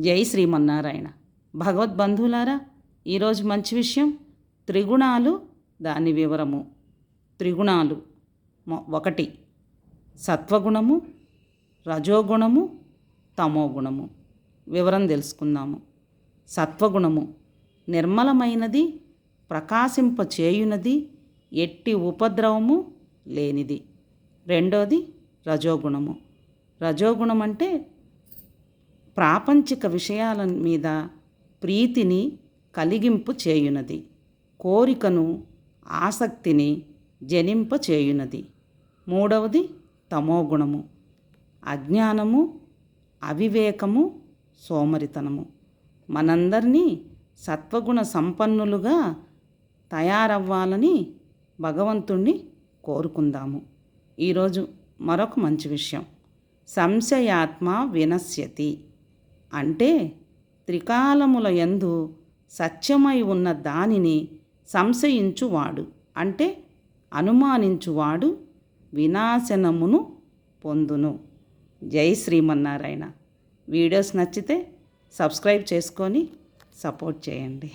జై శ్రీమన్నారాయణ. భగవద్బంధువులారా ఈరోజు మంచి విషయం త్రిగుణాలు దాని వివరము. త్రిగుణాలు ఒకటి సత్వగుణము రజోగుణము తమోగుణము. వివరం తెలుసుకుందాము. సత్వగుణము నిర్మలమైనది ప్రకాశింపచేయునది ఎట్టి ఉపద్రవము లేనిది. రెండోది రజోగుణము. రజోగుణం అంటే ప్రాపంచిక విషయాల మీద ప్రీతిని కలిగింపు చేయునది కోరికను ఆసక్తిని జనింప చేయునది. మూడవది తమోగుణము అజ్ఞానము అవివేకము సోమరితనము. మనందరినీ సత్వగుణ సంపన్నులుగా తయారవ్వాలని భగవంతుణ్ణి కోరుకుందాము. ఈరోజు మరొక మంచి విషయం. సంశయాత్మ వినశ్యతి. అంటే త్రికాలముల యందు సత్యమై ఉన్న దానిని సంశయించువాడు. అంటే అనుమానించువాడు వినాశనమును పొందును. జై శ్రీమన్నారాయణ. వీడియోస్ నచ్చితే సబ్స్క్రైబ్ చేసుకొని సపోర్ట్ చేయండి.